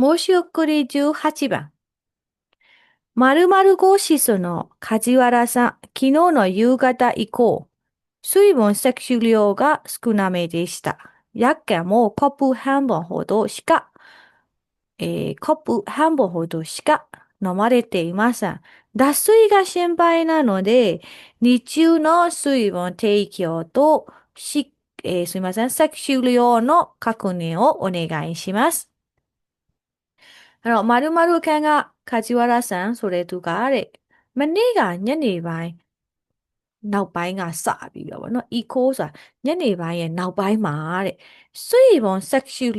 申し送り18番。〇〇号室の梶原さん、昨日の夕方以降、水分摂取量が少なめでした。薬価もコップ半分ほどしか、えーコップ半分ほどしか飲まれていません。脱水が心配なので、日中の水分提供とし、えーすみません、摂取量の確認をお願いします。 အဲ့တော့မာရူမာရူခန်းကခါချီဝါရဆန်ဆိုတဲ့သူကတဲ့မနေ့ကညနေပိုင်းနောက်ပိုင်းကစပြီးတော့ဗောနော် eco ဆိုတာညနေပိုင်းရဲ့နောက်ပိုင်းမှာတဲ့စွေဘွန် sexual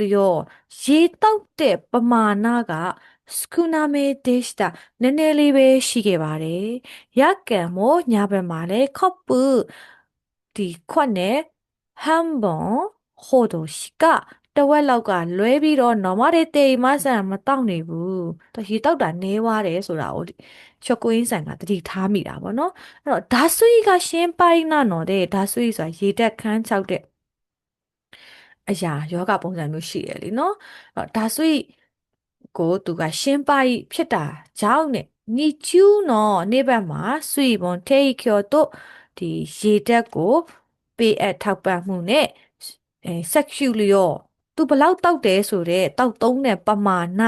ရေတောက်တဲ့ပမာဏကစကူနာမေဒေရှတာနည်းနည်းလေးပဲရှိခဲ့ပါတယ်ရကံမို့ညာဘက်မှာလဲခော့ပူဒီခွက်နဲ့ဟမ်ဘွန်ဟိုဒိုရှိက တဝက်လောက်ကလွဲပြီးတော့နော်မတဲ့တေမဆန်မတောက်နေဘူးသူရေတောက်တာနဲွားတယ်ဆိုတာကိုချော့ကွင်းဆန်ကတတိထားမိတာဗောနော်အဲ့တော့ဓာဆွေကရှင်းပိုင်းနာနော်တဲ့ဓာဆွေဆိုတာရေတက်ခန်းချောက်တဲ့အရာယောဂပုံစံမျိုးရှိတယ်လीနော်အဲ့တော့ဓာဆွေကိုသူကရှင်းပိုင်းဖြစ်တာကြောင့်နဲ့နီကျူးနော်နေ့ဘက်မှာဆွေဘွန်ထေကျော်တို့ဒီရေတက်ကိုပေးအပ်ထောက်ပံ့မှုနဲ့အဲ sexual ရော သူဘလောက်တောက်တယ်ဆိုတော့တောက်သုံးတဲ့ပမာဏ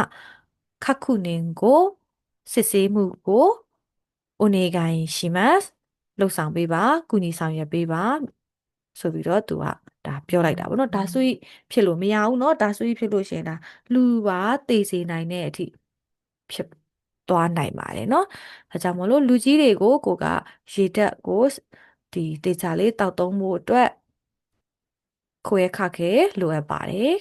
ခက်ခုနင်ကိုစစ်ဆေးမှုကိုお願いしますလှုပ်ဆောင်ပေးပါကုညီဆောင်ရွက်ပေးပါဆိုပြီးတော့သူကဒါပြောလိုက်တာဗောနော်ဒါဆိုရင်ဖြစ်လို့မရဘူးเนาะဒါဆိုရင်ဖြစ်လို့ရှရင်ဒါလူပါတေစေနိုင်တဲ့အထိဖြစ်သွားနိုင်ပါတယ်เนาะဒါကြောင့်မလို့လူကြီးတွေကိုကိုကရေတက်ကိုဒီတေချာလေးတောက်သုံးဖို့အတွက် ခွဲခတ်ခဲလိုအပ်ပါတယ်